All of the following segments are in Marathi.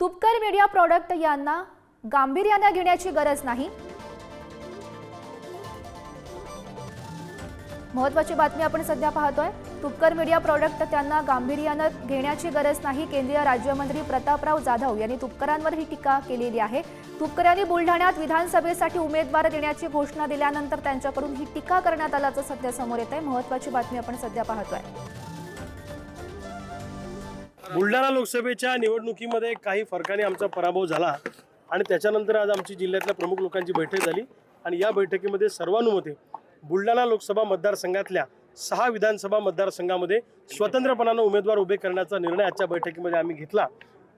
तुपकर मीडिया प्रॉडक्ट यांना गांभीर्याने घेण्याची गरज नाही. महत्वाची बातमी आपण सध्या पाहतोय. तुपकर मीडिया प्रॉडक्ट त्यांना गांभीर्यानं घेण्याची गरज नाही. केंद्रीय राज्यमंत्री प्रतापराव जाधव यांनी तुपकरांवर ही टीका केलेली आहे. तुपकरांनी बुलढाण्यात विधानसभेसाठी उमेदवार देण्याची घोषणा दिल्यानंतर त्यांच्याकडून ही टीका करण्यात आल्याचं सध्या समोर येत आहे महत्वाची बातमी आपण सध्या पाहतोय. बुलढाणा लोकसभेच्या निवडणुकीमध्ये काही फरकाने आमचा पराभव झाला आणि त्याच्यानंतर आज आमची जिल्ह्यातल्या प्रमुख लोकांची बैठक झाली. आणि या बैठकीमध्ये सर्वानुमते बुलढाणा लोकसभा मतदारसंघातल्या सहा विधानसभा मतदारसंघामध्ये स्वतंत्रपणानं उमेदवार उभे करण्याचा निर्णय आजच्या बैठकीमध्ये आम्ही घेतला.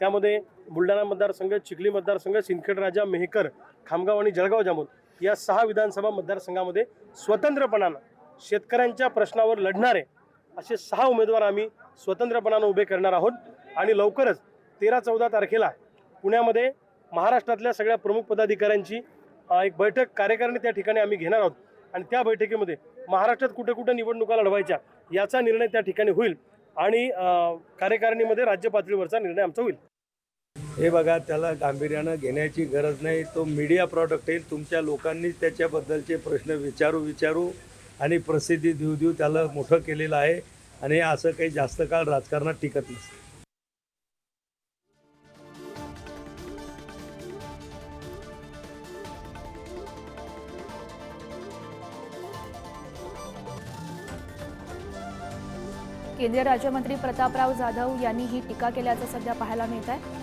त्यामध्ये बुलढाणा मतदारसंघ चिखली मतदारसंघ सिंदखेडराजा मेहकर खामगाव आणि जळगाव जामोद या सहा विधानसभा मतदारसंघामध्ये स्वतंत्रपणानं शेतकऱ्यांच्या प्रश्नावर लढणारे असे सहा उमेदवार आम्ही स्वतंत्रपणानं उभे करणार आहोत. आणि लवकरच तेरा चौदा तारखेला पुण्यामध्ये महाराष्ट्रातल्या सगळ्या प्रमुख पदाधिकाऱ्यांची एक बैठक कार्यकारिणी त्या ठिकाणी आम्ही घेणार आहोत. आणि त्या बैठकीमध्ये महाराष्ट्रात कुठे कुठे निवडणुका लढवायच्या याचा निर्णय त्या ठिकाणी होईल. आणि कार्यकारिणीमध्ये राज्य पातळीवरचा निर्णय आमचा होईल. हे बघा त्याला गांभीर्यानं घेण्याची गरज नाही. तो मीडिया प्रॉडक्ट येईल. तुमच्या लोकांनीच त्याच्याबद्दलचे प्रश्न विचारू विचारू. आणि प्रसिद्धी देऊ देऊ त्याला मोठं केलेलं आहे. आणि असं काही जास्त काळ राजकारणात टिकत नसतं. केंद्रीय राज्यमंत्री प्रतापराव जाधव यांनी ही टीका केल्याचं सध्या पाहायला मिळत आहे